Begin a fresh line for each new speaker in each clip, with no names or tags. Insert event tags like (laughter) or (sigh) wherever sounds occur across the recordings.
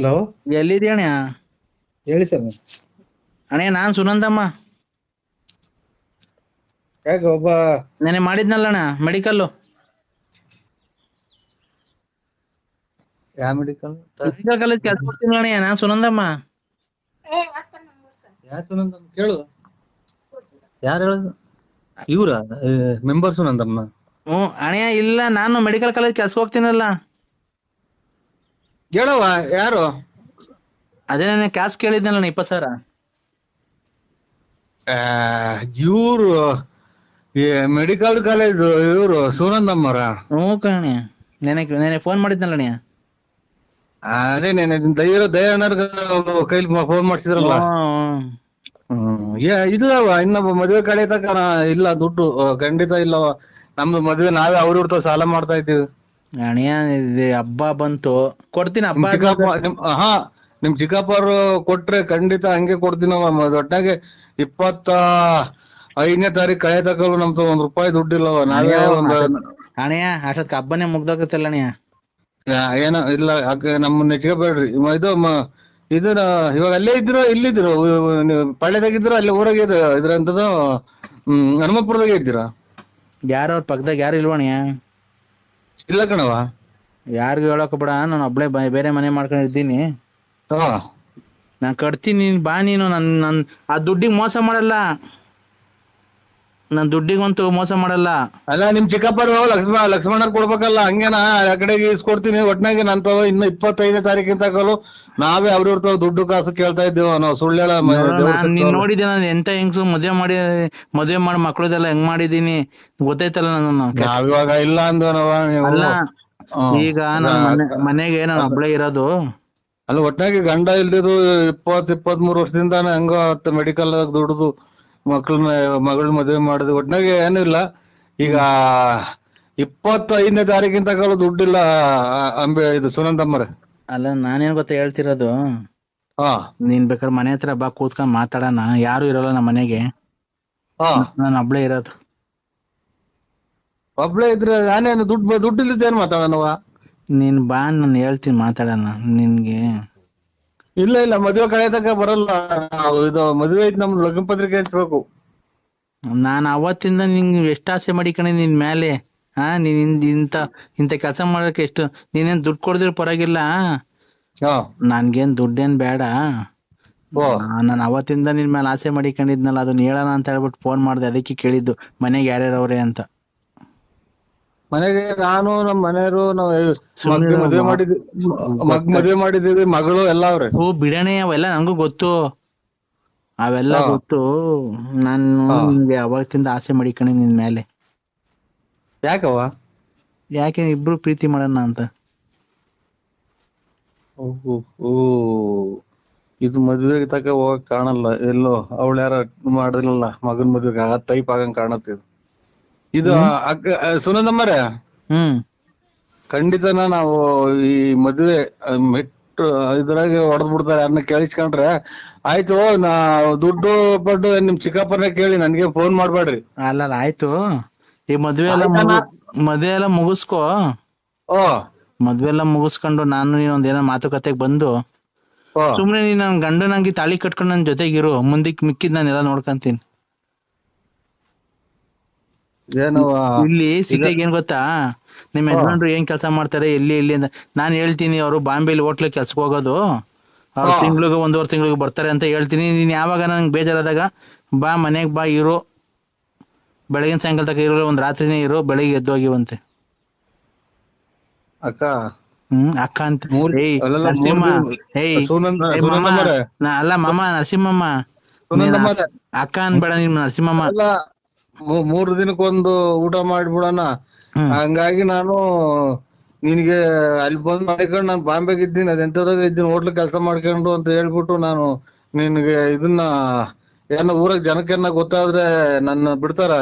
Hello?
ಎಲ್ಲಿದ್ಯ ಅಣ್ಣ
ಹೇಳಿ sir
ಅಣ್ಣ ನಾನ್ ಸುನಂದಮ್ಮ.
ಯಾಕೆ ಒಬ್ಬ
ನೆನೆ ಮಾಡಿದ್ನಲ್ಲ ಅಣ್ಣ ಮೆಡಿಕಲ್ಲು.
ಯಾವ ಮೆಡಿಕಲ್?
ಮೆಡಿಕಲ್ ಕಾಲೇಜ್ ಕೆಲಸ ಮಾಡ್ತೀನಿ ಅಣ್ಣ ನಾನ್ ಸುನಂದಮ್ಮ.
ಯಾರು ಸುನಂದಮ್ಮ? ಕೇಳು. ಯಾರು ಹೇಳೋದು? ಇವ್ರ? ಮೆಂಬರ್ ಸುನಂದಮ್ಮ.
ಹ್ಞೂ ಅಣ್ಣ ಇಲ್ಲ ನಾನು ಮೆಡಿಕಲ್ ಕಾಲೇಜ್ ಕೆಲ್ಸಕ್ಕೆ ಹೋಗ್ತೀನಲ್ಲ.
ಹೇಳವ್ವ ಯಾರು?
ಅದೇ ನಾನು ಕ್ಯಾಸ್ ಕೇಳಿದ್ನಲ್ಲ ಇಪ್ಪತ್ತು ಸಾವಿರ.
ಇವ್ರು ಮೆಡಿಕಲ್ ಕಾಲೇಜ್ ಇವರು ಸುನಂದಮ್ಮರ
ಹ್ಞೂ ಕಣೆ ನೆನೆ ನೆನೆ ಫೋನ್ ಮಾಡಿದ್ನಲ್ಲ ಅಣ್ಣ.
ಅದೇ ನೆನೆ ದಯ ದಯಾನರ್ಗ ಕೈಲಿ ಫೋನ್ ಮಾಡ್ಸಿದ್ರಲ್ಲ. ಇಲ್ಲವ ಇನ್ನೊಬ್ಬ ಮದುವೆ ಕಡೆ ತಕ ಇಲ್ಲ ದುಡ್ಡು ಖಂಡಿತ ಇಲ್ಲವ ನಮ್ದು ಮದುವೆ ನಾವೇ ಅವ್ರ ಸಾಲ ಮಾಡ್ತಾ ಇದ್ದೀವಿ.
ಅಣ್ಣ ಇದು ಹಬ್ಬ ಬಂತು. ಕೊಡ್ತೀನಿ
ನಿಮ್
ಹಬ್ಬ
ಚಿಕ್ಕಪ್ಪ ನಿಮ್ ಹಾ ನಿಮ್ ಚಿಕ್ಕಪ್ಪರು ಕೊಟ್ರೆ ಖಂಡಿತ ಹಂಗೆ ಮ- ಒಟ್ಟಾಗೆ ಇಪ್ಪತ್ತ ಐದನೇ ತಾರೀಕು ಕಳೆ ತಕಲು ನಮ್ದು ಒಂದ್ ರೂಪಾಯಿ ದುಡ್ಡಿಲ್ಲವ. ನಾವೇ ಒಂದು
ಅಣ್ಣ ಅಷ್ಟೊತ್ತಿಗೆ ಹಬ್ಬನೇ ಮುಗ್ದೋಗತ್ತಲ್ಲ ಅಣ್ಣ
ಏನೋ ಇಲ್ಲ ಯಾಕೆ ನಮ್ಮನ್ನ ನೆಚ್ಚಿಗೆ ಮ- ಇದು ಮ- ಇದನ್ನ ಇವಾಗ ಅಲ್ಲೇ ಇದ್ರು ಇಲ್ಲಿದ್ರು ಪಳ್ಳೆದಾಗಿದ್ರು ಅಲ್ಲಿ ಊರಾಗ ಇದು ಇದ್ರ? ಅಂತದ್ದು ಹ್ಮ್ ಹನುಮಪುರದಾಗೆ ಇದ್ದೀರಾ?
ಯಾರು ಅವ್ರ ಪಕ್ಕದಾಗ ಯಾರು ಇಲ್ವಣ್ಣ
ಇಲ್ಲ ಕಣವ
ಯಾರಿಗೂ ಹೇಳಕ್ ಬೇಡ ನಾನು ಒಬ್ಳೆ ಬೇರೆ ಮನೆ ಮಾಡ್ಕೊಂಡಿದ್ದೀನಿ
ಹಾ.
ನಾನ್ ಕಟ್ತೀನಿ ನೀನ್ ಬಾ ನೀನು ನನ್ ನನ್ ಆ ದುಡ್ಡಿಗೆ ಮೋಸ ಮಾಡಲ್ಲ. ನನ್ ದುಡ್ಡಿಗಂತೂ ಮೋಸ ಮಾಡಲ್ಲ.
ಅಲ್ಲ ನಿಮ್ ಚಿಕ್ಕಪ್ಪರು ಲಕ್ಷ್ಮಣ ಲಕ್ಷ್ಮಣರ್ ಕೊಡ್ಬೇಕಲ್ಲ ಹಂಗೇನ ಆ ಕಡೆಗೆ ಇಸ್ಕೊಡ್ತೀನಿ ಒಟ್ನಾಗೆ ನನ್ ತಾವ ಇನ್ನು ಇಪ್ಪತ್ತೈದನೇ ತಾರೀಕಿನ ತಗೋಲು ನಾವೇ ಅವ್ರ ಇವ್ರ ದುಡ್ಡು ಕಾಸು ಕೇಳ್ತಾ ಇದ್ದೀವಿ ನಾವು ಸುಳ್ಳ
ನಾನ್ ನೀನ್ ನೋಡಿದ್ದೆ ನಾನು ಎಂತ ಹೆಂಗ್ಸು ಮದ್ವೆ ಮಾಡಿ ಮದ್ವೆ ಮಾಡಿ ಮಕ್ಳದೆಲ್ಲ ಹೆಂಗ್ ಮಾಡಿದೀನಿ ಗೊತ್ತೈತಲ್ಲ ನಾನು
ಇವಾಗ ಇಲ್ಲ ಅಂದ್ವನವ ನೀವು.
ಅಲ್ಲ
ಹ್ಮ್.
ಈಗ ನನ್ ಮನೆ ಮನೆಗೆ ನಾನು ಒಬ್ಳೆ ಇರೋದು.
ಅಲ್ಲ ಒಟ್ನಾಗಿ ಗಂಡ ಇಲ್ದಿದ್ದು ಇಪ್ಪತ್ ಇಪ್ಪತ್ ಮೂರು ವರ್ಷದಿಂದ ಹಂಗ ಮೆಡಿಕಲ್ ದುಡ್ದು ಮಕ್ಳನ್ನ ಮಗಳ ಮದುವೆ ಮಾಡೋದು ಒಟ್ನಾಗೆ ಏನು ಇಲ್ಲ. ಈಗ ಇಪ್ಪತ್ತೈದನೇ ತಾರೀಕಿನ ತಗೊಳ್ಳೋ ದುಡ್ಡಿಲ್ಲ ಅಂಬೆ ಇದು ಸುನಂದಮ್ಮರೆ
ಅಲ್ಲ ನಾನೇನ್ ಗೊತ್ತಾ ಹೇಳ್ತಿರೋದು?
ಹಾ.
ನೀನ್ ಬೇಕಾದ್ರೆ ಮನೆ ಹತ್ರ ಬಾ ಕೂತ್ಕೊಂಡ್ ಮಾತಾಡೋಣ. ಯಾರು ಇರಲ್ಲ ನಮ್ಮ ಮನೆಗೆ.
ಹಾ.
ನಾನು ಒಬ್ಳೆ ಇರೋದು.
ಒಬ್ಳೆ ಇದ್ರೆ ನಾನೇನು ದುಡ್ಡು ದುಡ್ಡು ಇಲ್ಲದ ಏನ್ ಮಾತಾಡೋಣವ
ನೀನ್ ಬಾ ನಾನು ಹೇಳ್ತೀನಿ ಮಾತಾಡೋಣ. ನಿನ್ಗೆ.
ಇಲ್ಲ ಇಲ್ಲ ಮದುವೆ ಕಡೆ ತಕ ಬರಲ್ಲ. ಇದು ಮದುವೆ ಐತಿ ನಮ್ದು ಲಗ್ನ ಪತ್ರಿಕೆ ಹಂಚ್ಬೇಕು.
ನಾನು ಅವತ್ತಿಂದ ನಿಂಗೆ ಎಷ್ಟು ಆಸೆ ಮಾಡಿಕಣೆ ನಿನ್ ಮೇಲೆ ಹಾ ನೀನ್ ಇಂದ್- ಇಂತ ಇಂತ ಕೆಲಸ ಮಾಡಕ್ಕೆ ಎಷ್ಟು ನೀನೇನ್ ದುಡ್ಡು ಕೊಡ್ದಿರ ಪರವಾಗಿಲ್ಲ
ಹಾ.
ನನ್ಗೇನ್ ದುಡ್ಡೇನ್ ಬೇಡ.
ಓ.
ನಾನು ಅವತ್ತಿಂದ ನಿನ್ ಮೇಲೆ ಆಸೆ ಮಾಡಿಕೊಂಡಿದ್ನಲ್ಲ ಅದನ್ನ ಹೇಳೋಣ ಅಂತ ಹೇಳ್ಬಿಟ್ಟು ಫೋನ್ ಮಾಡ್ದೆ ಅದಕ್ಕೆ ಕೇಳಿದ್ದು ಮನೆಗೆ ಯಾರ್ಯಾರು ಅವ್ರೆ ಅಂತ.
ಮನೆಗೆ ನಾನು ನಮ್ಮ ಮನೆಯವರು ನಾವು ಮದ್ವೆ ಮಾಡಿದ್ವಿ ಮದ್ವೆ ಮದುವೆ ಮಾಡಿದೀವಿ ಮಗಳು ಎಲ್ಲ ಅವ್ರೆ.
ಓ ಬಿಡಣೆ ಅವೆಲ್ಲ ನಂಗೂ ಗೊತ್ತು. ಅವೆಲ್ಲ ಗೊತ್ತು. ನಾನು
ಹಾ.
ನಿನ್ಗೆ ಅವತ್ತಿಂದ ಆಸೆ ಮಡಿಕಣೆ ನಿನ್ ಮೇಲೆ.
ಯಾಕವ್ವ?
ಯಾಕೆ ಇಬ್ರು ಪ್ರೀತಿ ಮಾಡೋಣ ಅಂತ.
ಓಹೋ ಓ ಇದು ಮದ್ವೆಗೆ ತಕ ಹೋಗಕ್ ಕಾಣಲ್ಲ. ಎಲ್ಲೋ ಅವಳು ಯಾರ ಮಾಡಿದ್ರಲ್ಲ ಮಗನ್ ಮದ್ವೆಗೆ ಆ ಟೈಪ್ ಆಗಂಗ್ ಕಾಣತ್ತೆ ಇದು. ಇದು ಅಕ್ಕ ಸುನಂದಮ್ಮರೇ
ಹ್ಮ್.
ಖಂಡಿತನ ನಾವು ಈ ಮದ್ವೆ ಮೆಟ್ಟು ಇದ್ರಾಗೆ ಹೊಡೆದ್ ಬಿಡ್ತಾರೆ ಅನ್ನ ಕೇಳಿಸ್ಕೊಂಡ್ರೆ ಆಯ್ತು ನಾ ದುಡ್ಡು ಪಡ್ಡು ನಿಮ್ ಚಿಕ್ಕಪ್ಪನ ಕೇಳಿ ನನ್ಗೆ ಫೋನ್ ಮಾಡ್ಬೇಡ್ರಿ.
ಅಲ್ಲ ಅಲ್ಲ, ಆಯ್ತು. ಈ ಮದ್ವೆ ಎಲ್ಲ ಮದ್ವೆ ಎಲ್ಲ ಮುಗಿಸ್ಕೋ.
ಓ.
ಮದ್ವೆ ಎಲ್ಲ ಮುಗಿಸ್ಕೊಂಡು ನಾನು ನೀನು ಏನೋ ಮಾತುಕತೆಗ್ ಬಂದು ಸುಮ್ನೆ ನೀನ್ ನನ್ ಗಂಡನಂಗಿ ತಾಳಿ ಕಟ್ಕೊಂಡು ನನ್ ಜೊತೆಗಿರು. ಮುಂದಕ್ಕೆ ಮಿಕ್ಕಿದ್ ನಾನೆಲ್ಲ ನೋಡ್ಕೊಂತೀನಿ. ಇಲ್ಲಿ ಸಿಟಿಗೆ ಏನ್ ಗೊತ್ತಾ? ನಿಮ್ ಯಜಮಾನ್ರು ಏನ್ ಕೆಲಸ ಮಾಡ್ತಾರೆ ಎಲ್ಲಿ ಎಲ್ಲಿ ಅಂತ. ನಾನ್ ಹೇಳ್ತೀನಿ ಅವರು ಬಾಂಬೆಲಿ ಹೋಟ್ಲ್ ಕೆಲ್ಸಕ್ಕೆ ಹೋಗೋದು. ಅವ್ರು. ತಿಂಗ್ಳಿಗೆ ಒಂದೂವರೆ ತಿಂಗ್ಳಿಗೆ ಬರ್ತಾರೆ ಅಂತ ಹೇಳ್ತೀನಿ. ನೀನ್ ಯಾವಾಗ ನಂಗೆ ಬೇಜಾರಾದಾಗ ಬಾ ಮನೆಗ್ ಬಾ ಇರು. ಬೆಳಗಿನ ಸಾಯಂಕಾಲ ತಕ ಇರೋ ಒಂದ್ ರಾತ್ರಿನೇ ಇರು ಬೆಳಿಗ್ಗೆ ಎದ್ದು ಹೋಗಿವಂತೆ
ಅಕ್ಕ.
ಹ್ಮ್ ಅಕ್ಕ ಅಂತ. ಏಯ್ ನರಸಿಂಹ. ಏಯ್ ಅಲ್ಲ ಮಾಮ ನರಸಿಂಹಮ್ಮ. ಅಕ್ಕ ಅನ್ಬೇಡ ನಿಮ್ ನರಸಿಂಹಮ್ಮ.
ಮೂರ್ ದಿನಕ್ಕೊಂದು ಊಟ ಮಾಡಿಬಿಡೋಣ. ಹಂಗಾಗಿ ನಾನು ನಿನಗೆ ಅಲ್ಲಿ ಬಂದ್ ಮಾಡ್ಕೊಂಡು ನಾನು ಬಾಂಬೆಗೆ ಇದ್ದೀನಿ ಅದೆಂತದಾಗ ಇದ್ದೀನಿ ಹೋಟ್ಲ್ ಕೆಲಸ ಮಾಡ್ಕೊಂಡು ಅಂತ ಹೇಳ್ಬಿಟ್ಟು ನಾನು ನಿನಗೆ ಇದನ್ನ ಏನೋ ಊರಾಗ ಜನಕ್ಕೆನ್ನ ಗೊತ್ತಾದ್ರೆ ನನ್ನ ಬಿಡ್ತಾರ.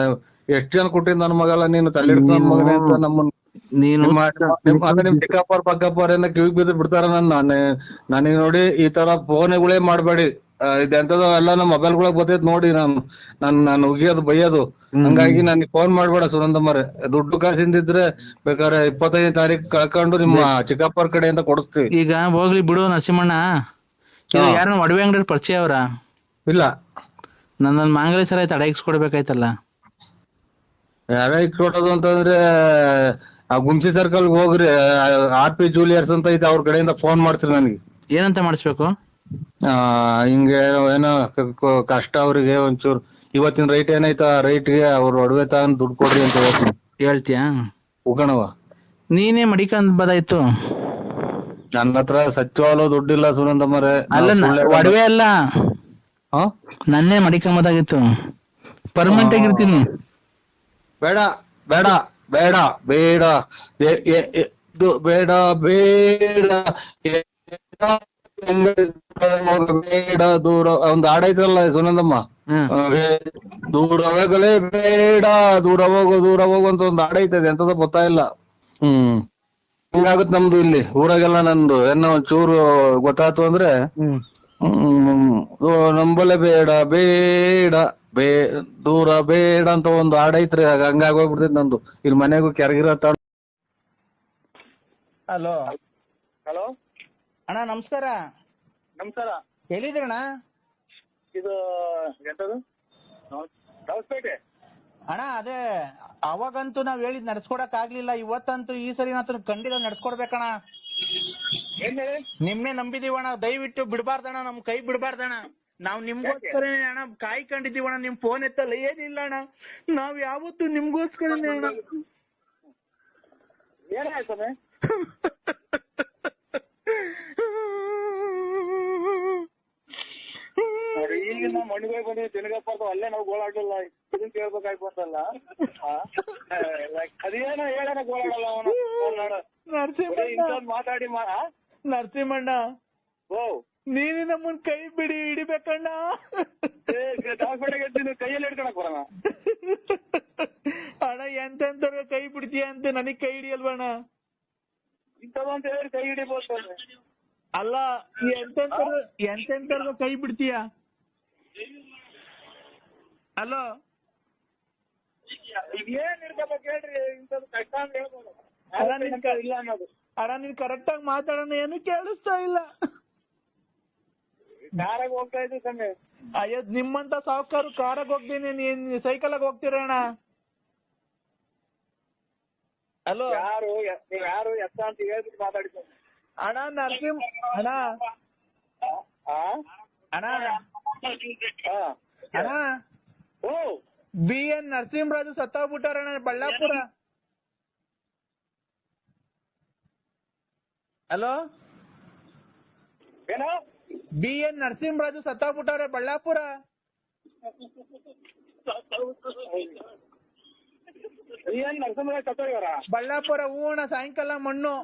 ಎಷ್ಟ್ ಜನ ಕೊಟ್ಟಿದ್ ನನ್ನ ಮಗಲ್ಲ ನೀನು ತಲೆ ನನ್ ಮಗನೇ ಅಂತ ನಮ್ಮನ್ನ
ನೀನು
ನಿಮ್ ಚಿಕ್ಕಪ್ಪ ಪಕ್ಕಪ್ಪ ಏನ ಕಿವಿಗ್ ಬಿದ್ದು ಬಿಡ್ತಾರ ನನ್ನ. ನನಗೆ ನೋಡಿ ಈ ತರ ಫೋನ್ಗಳೇ ಮಾಡ್ಬೇಡಿ. ಇದೆಂತದ ಎಲ್ಲ ನಮ್ಮ ಮೊಬೈಲ್ ಒಳಗ್ ಬರ್ತೈತ್ ನೋಡಿ ನಾನು. ನಾನ್ ನಾನು ಉಗಿಯೋದು ಬೈಯೋದು. ಹಂಗಾಗಿ ನನಗೆ ಫೋನ್ ಮಾಡ್ಬೇಡ ಸುನಂದಮ್ಮರೆ. ದುಡ್ಡು ಕಾಸಿಂದಿದ್ರೆ ಬೇಕಾದ್ರೆ ಇಪ್ಪತ್ತೈದನೇ ತಾರೀಕು ಕಳ್ಕೊಂಡು ನಿಮ್ಮ ಚಿಕ್ಕಪ್ಪರ ಕಡೆಯಿಂದ ಕೊಡಿಸ್ತೀವಿ.
ಈಗ ಹೋಗ್ಲಿ ಬಿಡು ನರಸಿಂಹಣ್ಣ. ಯಾರನ್ನ ಒಡವೆ ಅಂಗಡಿ ಪರಿಚಯ ಅವರ?
ಇಲ್ಲ.
ನನ್ನ ಮಾಂಗಲ್ಯ ಸರ ಆಯ್ತು ಅಡ ಕೊಡ್ಬೇಕಾಯ್ತಲ್ಲ
ಯಾವ್ಯಾವ ಕೊಡೋದು ಅಂತಂದ್ರೆ ಆ ಗುಂಸಿ ಸರ್ಕಲ್ ಹೋಗ್ರಿ ಆರ್ ಪಿ ಜೂಲಿಯರ್ಸ್ ಅಂತ ಐತೆ ಅವ್ರ ಕಡೆಯಿಂದ ಫೋನ್ ಮಾಡ್ತೀರಿ ನನಗೆ.
ಏನಂತ ಮಾಡಿಸ್ಬೇಕು?
ಆ ಹಿಂಗೆ ಏನೋ ಕ- ಕ- ಕಷ್ಟ ಅವ್ರಿಗೆ ಒಂಚೂರು. ಇವತ್ತಿನ ರೈಟ್ ಏನೈತ ಆ ರೈಟ್ಗೆ ಅವ್ರ ಒಡವೆ ತಗೊಂಡ್ ದುಡ್ಡು ಕೊಡ್ರಿ ಅಂತ ಹೇಳ್ತೀನಿ.
ಹೇಳ್ತೀಯಾ?
ಉಗಣವ
ನೀನೇ ಮಡಿಕಂದ್ ಬದಾಯ್ತು.
ನನ್ನ ಹತ್ರ ಸತ್ಯವಾಗ್ಲೂ ದುಡ್ಡಿಲ್ಲ ಸುನಂದಮ್ಮರೆ
ಅಲ್ಲ ನ- ಒಡವೆ ಅಲ್ಲ.
ಹಾ?
ನನ್ನೇ ಮಡಿಕೊಂಬದಾಗಿತ್ತು ಪರ್ಮನೆಂಟ್ ಆಗಿರ್ತೀನಿ.
ಬೇಡ ಬೇಡ ಬೇಡ ಬೇಡ. ಬೇಡ ಬೇಡ. ಬೇಡ ದೂರ ಒಂದು ಹಾಡ್ ಐತ್ರಲ್ಲ ಸುನಂದಮ್ಮ? ದೂರ ಹೋಗಲೇ ಬೇಡ ದೂರ ಹೋಗು ದೂರ ಹೋಗು ಅಂತ ಒಂದು ಹಾಡ್ ಐತದೆ ಎಂತದ ಗೊತ್ತಾ ಇಲ್ಲ. ಹ್ಮ್. ಹಿಂಗಾಗುತ್ತೆ ನಮ್ದು ಇಲ್ಲಿ? ಊರಾಗೆಲ್ಲ ನಂದು ಏನೋ ಒಂಚೂರು ಗೊತ್ತಾಯ್ತು ಅಂದ್ರೆ ನಂಬಲೆ ಬೇಡ ಬೇಡ ಬೇ ದೂರ ಬೇಡ ಅಂತ ಒಂದು ಹಾಡ್ ಐತ್ರಿ ಹಂಗಾಗೋಗ್ಬಿಡ್ತೈತಿ ಹಂಗಾಗಿ ನಂದು. ಇಲ್ಲಿ ಮನೆಗೂ ಕೆರಗಿರ
ಹಲೋ
ಹಲೋ
ಅಣ್ಣ ನಮಸ್ಕಾರ.
ನಮಸ್ಕಾರ.
ಎಲ್ಲಿದ್ದೀರಣ್ಣ?
ಇದು ಎಂತದು? ದವಸ್ಪೇಟೆ
ಅಣ್ಣ ಅದೇ ಅವಾಗಂತೂ ನಾವ್ ಹೇಳಿದ್ ನಡ್ಸ್ಕೊಡಕ್ ಆಗ್ಲಿಲ್ಲ ಇವತ್ತಂತೂ ಈ ಸರಿ ನಾತು ಖಂಡಿತ ನಡ್ಸ್ಕೊಡ್ಬೇಕಣ್ಣ.
ಏನ್ ಹೇಳಿ?
ನಿಮ್ನೆ ನಂಬಿದೀವಣ್ಣ ದಯವಿಟ್ಟು ಬಿಡಬಾರ್ದಣ್ಣ ನಮ್ ಕೈ ಬಿಡ್ಬಾರ್ದಣ್ಣ. ನಾವ್ ನಿಮ್ಗೋಸ್ಕರ ಅಣ್ಣ ಕಾಯ್ಕೊಂಡಿದೀವಣ್ಣ ನಿಮ್ ಫೋನ್ ಎತ್ತಲ್ಲ ಏನಿಲ್ಲ ಅಣ್ಣ ನಾವ್ ಯಾವತ್ತು ನಿಮ್ಗೋಸ್ಕರ ಅಣ್ಣ.
ಏನಾಯ್ತು ಸ್ವಾಮಿ? ನೋಡಿ (laughs) ಈಗ ನಾವು ಮಣ್ಣಿಗೆ ಬಂದಿವಿ ತಿನ್ಗಪ್ಪ ಅಲ್ಲೇ ನಾವು ಗೋಳಾಡಲಿಲ್ಲ ಇದನ್ ಕೇಳ್ಬೇಕಾಯ್ತು ಅಂತಲ್ಲ? ಅದೇನೋ ಹೇಳೋಣ ಗೋಳಾಡಲ್ಲ ಅವನು? ಇಂಥದ್ ಮಾತಾಡಿ ಮಾ?
ನರಸಿಂಹಣ್ಣ.
ಓ.
ನೀನು ನಮ್ಮನ್ ಕೈ ಬಿಡಿ ಹಿಡಿಬೇಕಣ್ಣ.
ಕೈಯಲ್ಲಿ ಹಿಡ್ಕೊಳಕ್ ಬರೋಣ
ಅಣ್ಣ ಎಂತೆಂತವ್ರಿಗೆ ಕೈ ಬಿಡ್ತೀಯ ಅಂತ ನನಗ್ ಕೈ ಹಿಡಿಯಲ್ವಣ್ಣ.
ಇಂಥದ್ದು ಅಂತ ಹೇಳಿ ಕೈ ಹಿಡಿಬೋದು ಅಲ್ಲ
ಅಲ್ಲ ಎಂತೆಂತರ ಎಂತೆಂತವ್ರಿಗೆ ಕೈ ಬಿಡ್ತೀಯ? ಅಲೋ?
ಈಗ ಏನ್ ಇರ್ಬೇಕು ಹೇಳ್ರಿ ಇಂಥದ್ದು ಕಷ್ಟ ಅಂತ ಹೇಳ್ಬೋದು.
ಅಲ್ಲ ನಿನ್
ಇಲ್ಲ ಅನ್ನೋದು.
ಅಣ್ಣ ನೀನ್ ಕರೆಕ್ಟ್ ಆಗಿ ಮಾತಾಡೋಣ ಏನು ಕೇಳಿಸ್ತಾ ಇಲ್ಲ.
ಕಾರಾಗ ಹೋಗ್ತಾ ಇದ್ವಿ ಸ್ವಾಮಿ
ಅಯ್ಯೋ ನಿಮ್ಮಂತ ಸಾವುಕಾರು ಕಾರಾಗ ಹೋಗ್ತೀನಿ ನೀನ್ ಆಗಿ ಹೋಗ್ತೀರಣ್ಣ ಹಲೋ
ಯಾರು ಎ- ನೀವ್ ಯಾರು ಎತ್ತ ಅಂತ ಹೇಳ್ಬಿಟ್ಟು ಮಾತಾಡಿದ್ದು
ಅಣ್ಣ ನರಸಿಂಹ ಅಣ್ಣ
ಆ?
ಅಣ್ಣ
ಆ.
ಅಣ್ಣ
ಓ
ಬಿ ಎನ್ ನರಸಿಂಹರಾಜು ಸತ್ತೋಗ್ಬಿಟ್ಟಾರಣ್ಣ ಬಳ್ಳಾಪುರ ಹಲೋ
ಏನೋ
ಬಿ ಎನ್ ನರಸಿಂಹರಾಜು
ಏನ್ ಸತ್ತೋಗ್ಯಾರ
ಬಳ್ಳಾಪುರ ಹೂವಣ ಸಾಯಂಕಾಲ ಮಣ್ಣು.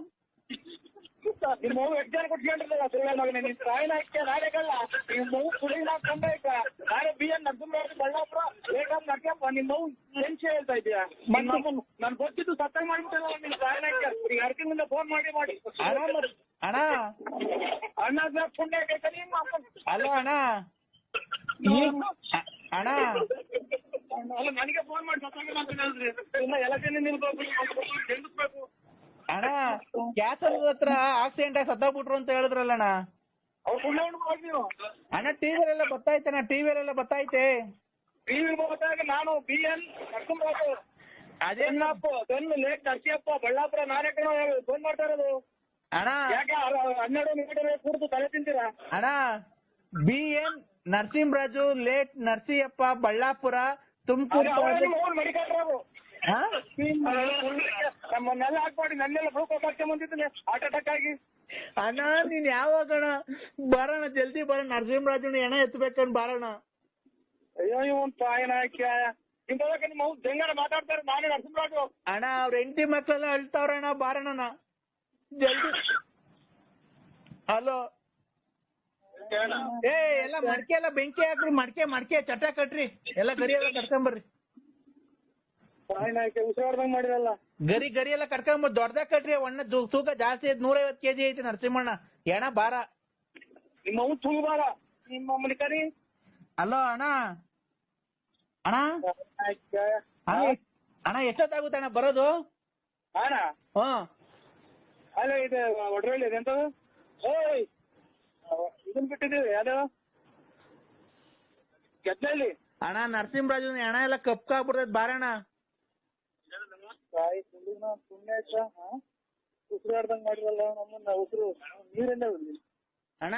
ನಿಮ್ ಮಗು ಜನ ಕೊಟ್ಕೊಂಡ್ರಲ್ಲ ಸುಳ್ಳು ಮಗನೇ ನಿನ್ ತಾಯಿನ ಹಾಕ್ಯ ನಾಳೆ ಕಳ್ಳ ನಿಮ್ ಮಗು ಸುಳಿನ ಹಾಕೊಂಡಾಯ್ತ ನಾಳೆ ಬಿ ಎನ್ ನರಸಿಂಹರಾಜ್ ಬಳ್ಳಾಪುರ ಏಕಂ ನಡ್ಕಪ್ಪ ನಿಮ್ ಮಗು ಟೆನ್ಷನ್ ಹೇಳ್ತಾ ಇದೀಯ ನನ್ ಗೊತ್ತಿದ್ದು ಸತ್ತ ಮಾಡ್ಬಿಟ್ಟಲ್ಲ ನಿನ್ ತಾಯಿನ ಹಾಕ್ಯ ಈಗ ಅರ್ಕಿಂದ ಫೋನ್ ಮಾಡಿ ಮಾಡಿ.
ಅಣ್ಣ ಅಣ್ಣ.
ಪುಣ್ಯ ಬೇಕಾ ನಿಮ್ಮ
ಅಲ್ಲ ಅಣ್ಣ. ಅಣ್ಣ.
ಅಲ್ಲ ನನಗೆ ಫೋನ್ ಮಾಡಿ ಸತ್ತಾಗಿಲ್ಲ ಅಂತ ಹೇಳಿದ್ರಿ. ಇನ್ನ ಎಲೆಕ್ಷನ್ ನಿಲ್ಬೇಕು
ಅಣ್ಣ ಕ್ಯಾಸಲ್ ಹತ್ರ ಆಕ್ಸಿಡೆಂಟ್ ಆಗಿ ಸತ್ತಾಗ್ಬಿಟ್ರು ಅಂತ ಹೇಳಿದ್ರಲ್ಲ ಅಣ್ಣ.
ಅವ್ರು ಪುಣ್ಯ ಉಂಟು ನೀವು.
ಅಣ್ಣ ಟಿವಿಲೆಲ್ಲ ಬತ್ತೈತೆ ಅಣ್ಣ? ಟಿವಿಲೆಲ್ಲ ಬತ್ತೈತೆ
ಟಿವಿ ಹೋದಾಗ ನಾನು ಬಿ ಎನ್ ನರಸಿಂಹರಾಜು ಅದೇನಪ್ಪ ಚೆನ್ನ ಲೇಟ್ ನರಸಿಯಪ್ಪ ಬಳ್ಳಾಪುರ ನಾನೇ ಕಣ ಫೋನ್ ಮಾಡ್ತಾ ಇರೋದು.
ಅಣ್ಣ.
ಯಾಕೆ ಹನ್ನೆರಡು ನಿಮಿಷ ಕೂರ್ತು ತಲೆ ತಿಂತೀರಾ?
ಅಣ್ಣ B N Narasimharaju late Narasiyappa Ballapura Tumakuru?
ನಮ್ಮನ್ನೆಲ್ಲ ಹಾಕ್ಬೇಡಿ ನನ್ನೆಲ್ಲ ಗ್ಲೂಕೋಸ್ ಹಾಕ್ಕೊಂಡ್ ಬಂದಿದ್ದೀನಿ ಹಾರ್ಟ್ ಅಟ್ಯಾಕ್ ಆಗಿ.
ಅಣ್ಣ ನೀನ್ ಯಾವಾಗಣ ಬರೋಣ ಜಲ್ದಿ ಬರೋಣ ನರಸಿಂಹರಾಜು ಎಣ ಎತ್ತಬೇಕಂದ್ ಬರೋಣ
ಅಯ್ಯೋ ಇವನ್ ತಾಯಿನ ಇಂಥದಕ್ಕ ನಿಮ್ಮ ಅವ್ನು ಜಂಗನ ಮಾತಾಡ್ತಾರೆ ನಾನೇ ನರಸಿಂಹರಾಜು.
ಅಣ್ಣ ಅವ್ರ ಹೆಂಡತಿ ಮಕ್ಕಳೆಲ್ಲ ಅಳ್ತಾವ್ರಣ್ಣ ಬಾರಣ್ಣ ಜಲ್ದಿ. (laughs) ಹಲೋ. ಏ ಎಲ್ಲ ಮಡಕೆ ಎಲ್ಲ ಬೆಂಕಿ ಹಾಕ್ರಿ ಮಡಕೆ ಮಡಕೆ ಚಟ ಕಟ್ರಿ. ಎಲ್ಲ ಗರಿ ಎಲ್ಲ ಕಟ್ಕೊಂಬರ್ರಿ.
ಮಾಡಿರಲ್ಲ.
ಗರಿ ಗರಿ ಎಲ್ಲ ಕಟ್ಕೊಂಬರ್ ದೊಡ್ಡದಾಗ ಕಟ್ರಿ ಒಣ್ಣ ತೂಕ ಜಾಸ್ತಿ ಐತಿ ನೂರೈವತ್ತು ಕೆಜಿ ಐತಿ ನರಸಿಂಹಣ್ಣ. ಎಣ ಬಾರ
ನಿಮ್ಮ ಅವ್ನು ಬಾರ ನಿಮ್ಮ ಕರಿ.
ಹಲೋ ಅಣ್ಣ. ಅಣ್ಣ? ಅಣ್ಣ ಎಷ್ಟ್- ಅಣ್ಣ ಎಷ್ಟೊತ್ತಾಗುತ್ತೆ ಅಣ್ಣ ಬರೋದು?
ಅಣ್ಣ.
ಹಾ
ಅಲ್ಲ ಇದು ಒಡ್ರಳ್ಳಿ ಎಂತದು? ಓಯ್! ಇದನ್ ಬಿಟ್ಟಿದೀವಿ ಯಾರು? ಗೆದ್ದಲ್ಲಿ?
ಅಣ್ಣ ನರಸಿಂಹರಾಜು ಹಣ ಎಲ್ಲ ಕಪ್ಕಾಗ್ಬಿಡ್ತೈತ್ ಬಾರಣ್ಣ
ತಾಯಿ ಸುಳ್ಳಿನ ಪುಣ್ಯ ಉಸಿರಾಡ್ದಂಗ್ ಮಾಡಿರಲ್ಲ ನಮ್ಮನ್ನ ಉಸಿರು ನೀರಲ್ಲೇ
ಅಣ್ಣ